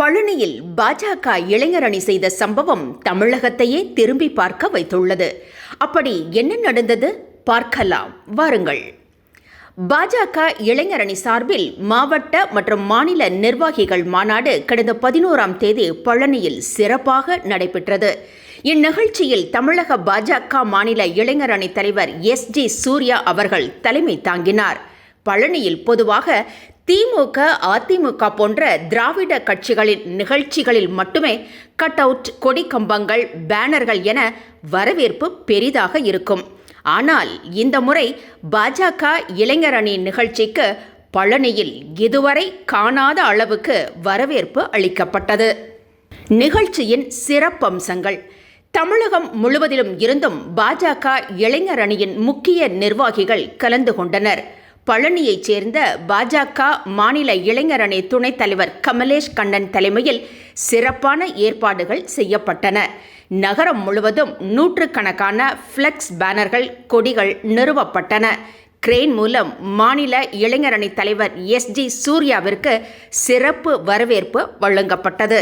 பழனியில் பாஜக இளைஞர் அணி செய்த சம்பவம் தமிழகத்தையே திரும்பி பார்க்க வைத்துள்ளது. அப்படி என்ன நடந்தது? பார்க்கலாம். வாருங்கள். பாஜக இளைஞர் அணி சார்பில் மாவட்ட மற்றும் மாநில நிர்வாகிகள் மாநாடு கடந்த பதினோராம் தேதி பழனியில் சிறப்பாக நடைபெற்றது. இந்நிகழ்ச்சியில் தமிழக பாஜக மாநில இளைஞர் அணி தலைவர் எஸ் ஜி சூர்யா அவர்கள் தலைமை தாங்கினார். பழனியில் பொதுவாக திமுக அதிமுக போன்ற திராவிட கட்சிகளின் நிகழ்ச்சிகளில் மட்டுமே கட் அவுட் கொடி கம்பங்கள் பேனர்கள் என வரவேற்பு பெரிதாக இருக்கும். ஆனால் இந்த முறை பாஜக இளைஞர் அணி நிகழ்ச்சிக்கு பழனியில் இதுவரை காணாத அளவுக்கு வரவேற்பு அளிக்கப்பட்டது. நிகழ்ச்சியின் சிறப்பம்சங்கள். தமிழகம் முழுவதிலும் இருந்தும் பாஜக இளைஞர் அணியின் முக்கிய நிர்வாகிகள் கலந்து கொண்டனர். பழனியைச் சேர்ந்த பாஜக மாநில இளைஞர் அணி துணைத் தலைவர் கமலேஷ் கண்ணன் தலைமையில் சிறப்பான ஏற்பாடுகள் செய்யப்பட்டன. நகரம் முழுவதும் நூற்றுக்கணக்கான ஃப்ளெக்ஸ் பேனர்கள் கொடிகள் நிறுவப்பட்டன. கிரெயின் மூலம் மாநில இளைஞர் அணி தலைவர் எஸ் ஜி சூர்யாவிற்கு சிறப்பு வரவேற்பு வழங்கப்பட்டது.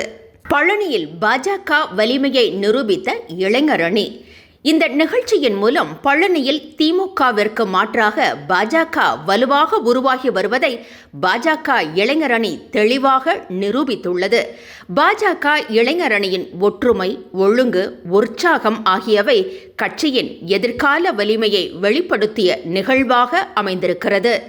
பழனியில் பாஜக வலிமையை நிரூபித்த இளைஞர் அணி இந்த நிகழ்ச்சியின் மூலம் பழனியில் திமுகவிற்கு மாற்றாக பாஜக வலுவாக உருவாகி வருவதை பாஜக இளைஞர் அணி தெளிவாக நிரூபித்துள்ளது. பாஜக இளைஞர் அணியின் ஒற்றுமை ஒழுங்கு உற்சாகம் ஆகியவை கட்சியின் எதிர்கால வலிமையை வெளிப்படுத்திய நிகழ்வாக அமைந்திருக்கிறது.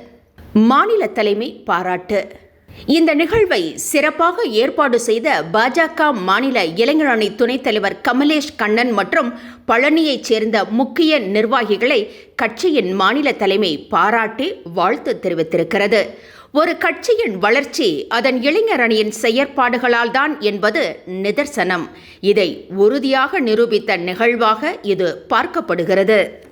மாநில தலைமை பாராட்டு. இந்த நிகழ்வை சிறப்பாக ஏற்பாடு செய்த பாஜக மாநில இளைஞர் அணி துணைத் தலைவர் கமலேஷ் கண்ணன் மற்றும் பழனியைச் சேர்ந்த முக்கிய நிர்வாகிகளை கட்சியின் மாநில தலைமை பாராட்டி வாழ்த்து தெரிவித்திருக்கிறது. ஒரு கட்சியின் வளர்ச்சி அதன் இளைஞர் அணியின் செயற்பாடுகளால் தான் என்பது நிதர்சனம். இதை உறுதியாக நிரூபித்த நிகழ்வாக இது பார்க்கப்படுகிறது.